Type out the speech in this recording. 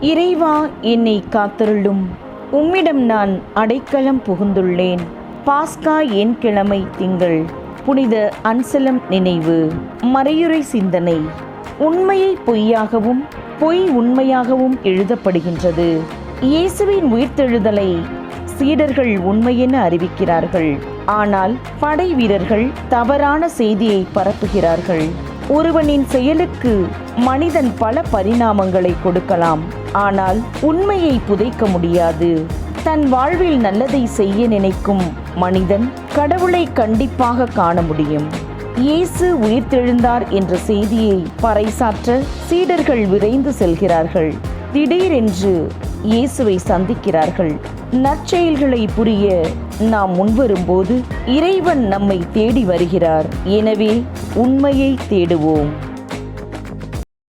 இறைவா என்னை காத்தருளும். உம்மிடம் நான் அடைக்கலம் புகுந்துள்ளேன். பாஸ்கா என் கிழமை திங்கள். புனித அன்சலம் நினைவு. மறையுறை சிந்தனை. உண்மையை பொய்யாகவும் பொய் உண்மையாகவும் எழுதப்படுகின்றது. இயேசுவின் உயிர்த்தெழுதலை சீடர்கள் உண்மையென அறிவிக்கிறார்கள். ஆனால் படை வீரர்கள் தவறான செய்தியை பரப்புகிறார்கள். ஒருவனின் செயலுக்கு மனிதன் பல பரிணாமங்களை கொடுக்கலாம். ஆனால் உண்மையை புதைக்க முடியாது. தன் வாழ்வில் நல்லதை செய்ய நினைக்கும் மனிதன் கடவுளை கண்டிப்பாக காண முடியும். இயேசு உயிர்த்தெழுந்தார் என்ற செய்தியை பறைசாற்ற சீடர்கள் விரைந்து செல்கிறார்கள். திடீரென்று இயேசுவை சந்திக்கிறார்கள். நற்செயல்களை புரிய நாம் முன்வரும்போது இறைவன் நம்மை தேடி வருகிறார். எனவே உண்மையை தேடுவோம்.